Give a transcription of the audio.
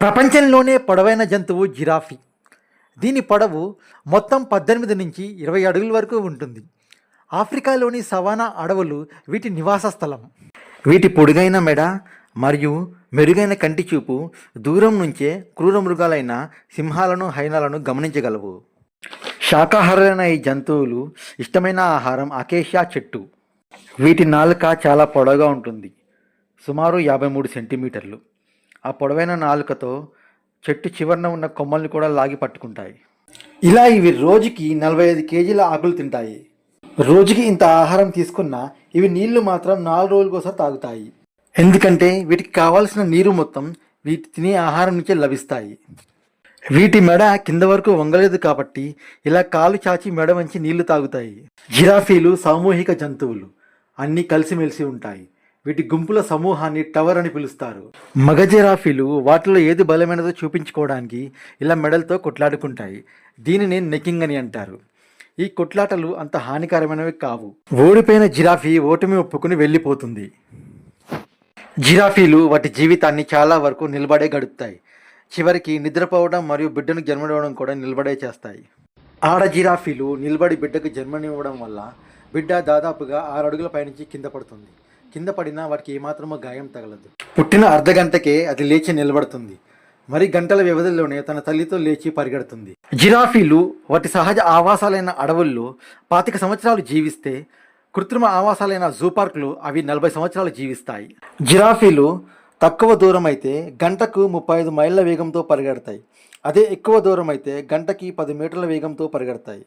ప్రపంచంలోనే పొడవైన జంతువు జిరాఫీ. దీని పొడవు మొత్తం పద్దెనిమిది నుంచి ఇరవై అడుగుల వరకు ఉంటుంది. ఆఫ్రికాలోని సవానా అడవులు వీటి నివాస స్థలం. వీటి పొడుగైన మెడ మరియు మెరుగైన కంటి చూపు దూరం నుంచే క్రూర మృగాలైన సింహాలను హైనాలను గమనించగలవు. శాకాహారులైన ఈ జంతువులు ఇష్టమైన ఆహారం అకేషియా చెట్టు. వీటి నాలుక చాలా పొడవుగా ఉంటుంది. సుమారు యాభై మూడు సెంటీమీటర్లు. ఆ పొడవైన నాలుకతో చెట్టు చివరన ఉన్న కొమ్మల్ని కూడా లాగి పట్టుకుంటాయి. ఇలా ఇవి రోజుకి నలభై ఐదు కేజీల ఆకులు తింటాయి. రోజుకి ఇంత ఆహారం తీసుకున్నా ఇవి నీళ్ళు మాత్రం నాలుగు రోజులకోసారి తాగుతాయి. ఎందుకంటే వీటికి కావాల్సిన నీరు మొత్తం వీటి తినే ఆహారం నుంచే లభిస్తాయి. వీటి మెడ కింద వరకు వంగలేదు కాబట్టి ఇలా కాలు చాచి మెడ వంచి నీళ్ళు తాగుతాయి. జిరాఫీలు సామూహిక జంతువులు అన్నీ కలిసిమెలిసి ఉంటాయి. వీటి గుంపుల సమూహాన్ని టవర్ అని పిలుస్తారు. మగ జిరాఫీలు వాటిలో ఏది బలమైనదో చూపించుకోవడానికి ఇలా మెడలతో కొట్లాడుకుంటాయి. దీనిని నెక్కింగ్ అని అంటారు. ఈ కొట్లాటలు అంత హానికరమైనవి కావు. ఓడిపోయిన జిరాఫీ ఓటమి ఒప్పుకుని వెళ్ళిపోతుంది. జిరాఫీలు వాటి జీవితాన్ని చాలా వరకు నిలబడే గడుపుతాయి. చివరికి నిద్రపోవడం మరియు బిడ్డను జన్మనివ్వడం కూడా నిలబడే చేస్తాయి. ఆడ జిరాఫీలు నిలబడి బిడ్డకు జన్మనివ్వడం వల్ల బిడ్డ దాదాపుగా ఆరు అడుగుల పైనుంచి కింద పడుతుంది. కింద పడినా వాటికి ఏమాత్రమో గాయం తగలదు. పుట్టిన అర్ధ గంటకే అది లేచి నిలబడుతుంది. మరి గంటల వ్యవధిలోనే తన తల్లితో లేచి పరిగెడుతుంది. జిరాఫీలు వాటి సహజ ఆవాసాలైన అడవుల్లో పాతిక సంవత్సరాలు జీవిస్తే కృత్రిమ ఆవాసాలైన జూ పార్కులు అవి నలభై సంవత్సరాలు జీవిస్తాయి. జిరాఫీలు తక్కువ దూరం అయితే గంటకు ముప్పై ఐదు మైళ్ళ వేగంతో పరిగెడతాయి. అదే ఎక్కువ దూరం అయితే గంటకి పది మీటర్ల వేగంతో పరిగెడతాయి.